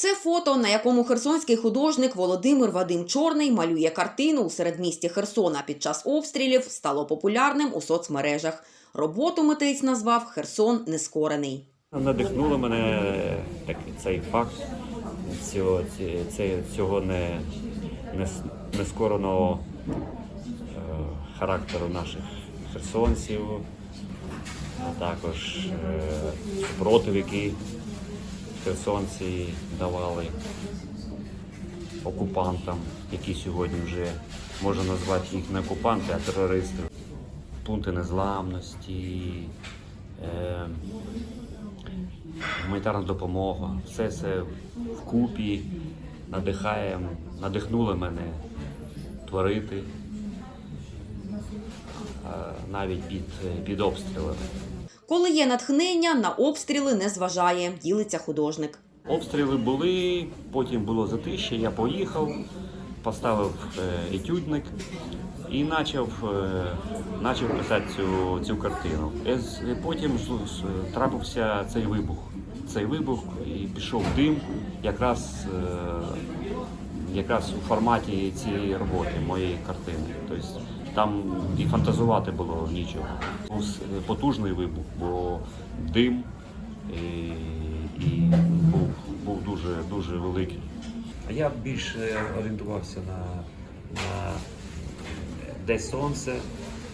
Це фото, на якому херсонський художник Володимир Вадим Чорний малює картину у середмісті Херсона під час обстрілів, стало популярним у соцмережах. Роботу митець назвав Херсон нескорений. Надихнуло мене так, цей факт цього, цього не, не, нескореного е, характеру наших херсонців, а також е, супротив, який херсонці давали окупантам, які сьогодні вже можна назвати їх не окупанти, а терористи. Пункти незламності. Е, гуманітарна допомога. Все це вкупі надихає, надихнуло мене творити навіть під, під обстрілами. Коли є натхнення, на обстріли не зважає, ділиться художник. Обстріли були, потім було затище, я поїхав, поставив е, етюдник і почав, е, почав писати цю, цю картину. Е, Потім трапився цей вибух. Цей вибух і пішов дим якраз, е, якраз у форматі цієї роботи, моєї картини. Тобто там і фантазувати було нічого. Був потужний вибух, бо дим і, і був, був дуже, дуже великий. А я більше орієнтувався на, на де сонце,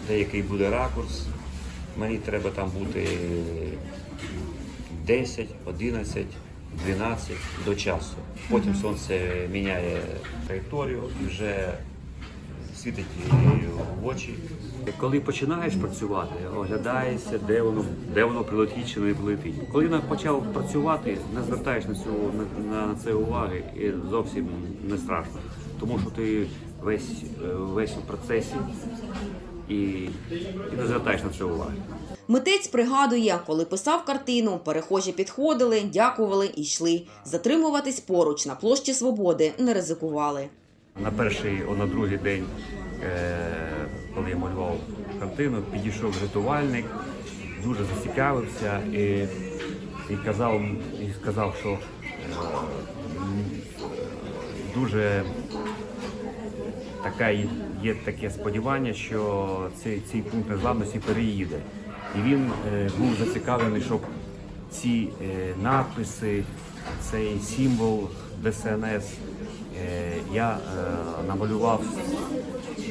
де який буде ракурс. Мені треба там бути 10, 11, 12 до часу. Потім сонце міняє траєкторію і вже світить в очі. Коли починаєш працювати, оглядаєшся, де воно, де воно прилетить чи не прилетить. Коли на- почав працювати, не звертаєш на, цю, на, на це уваги і зовсім не страшно. Тому що ти весь, весь у процесі і, і не звертаєш на це уваги. Митець пригадує, коли писав картину, перехожі підходили, дякували і йшли. Затримуватись поруч на площі свободи не ризикували. На перший, на другий день, е, коли я малював картину, підійшов рятувальник, дуже зацікавився і, і, казав, і сказав, що е, дуже така є таке сподівання, що цей, цей пункт незламності переїде. І він е, був зацікавлений, щоб ці надписи, цей символ ДСНС я е, намалював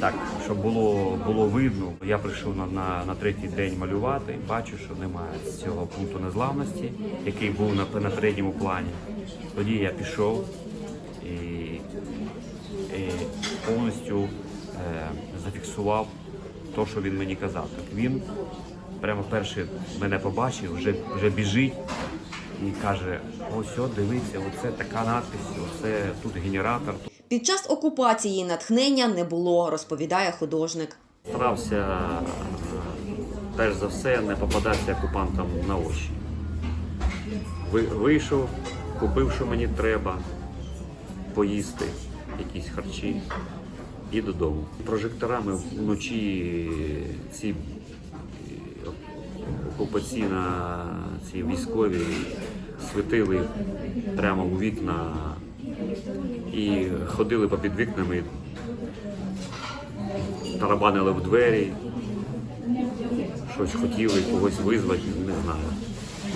так, щоб було, було видно. Я прийшов на, на, на третій день малювати, бачу, що немає цього пункту незламності, який був на, на передньому плані. Тоді я пішов і і повністю е, зафіксував те, що він мені казав. Так він прямо перший мене побачив, вже, вже біжить і каже: ось, о, дивіться, оце така надпись, оце тут генератор. Під час окупації натхнення не було, розповідає художник. Старався перш за все не попадатися окупантам на очі. Вийшов, купив, що мені треба, поїсти, якісь харчі і додому. Прожекторами вночі ці окупаційна, ці військові світили прямо у вікна і ходили попід вікнами, тарабанили в двері, щось хотіли, когось визвати, не знаю.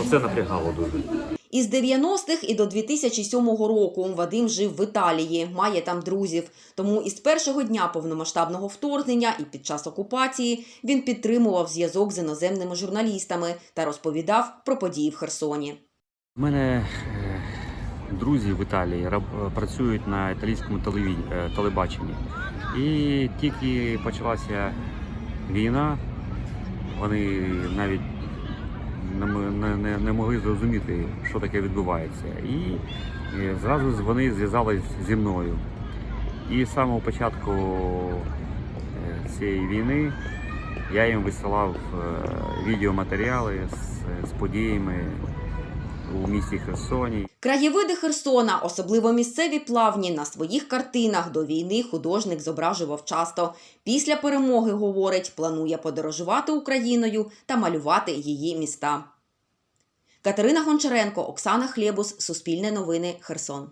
Оце напрягало дуже. Із 90-х і до 2007 року Вадим жив в Італії, має там друзів. Тому із першого дня повномасштабного вторгнення і під час окупації він підтримував зв'язок з іноземними журналістами та розповідав про події в Херсоні. У мене е, друзі в Італії раб- працюють на італійському е, телебаченні. І тільки почалася війна, вони навіть не, не, не, не могли зрозуміти, що таке відбувається. І і зразу вони зв'язались зі мною. І з самого початку е, цієї війни я їм висилав е, відеоматеріали з, з подіями у місті Херсоні. Краєвиди Херсона, особливо місцеві плавні, на своїх картинах до війни художник зображував часто. Після перемоги, говорить, планує подорожувати Україною та малювати її міста. Катерина Гончаренко, Оксана Хлєбус, Суспільне новини, Херсон.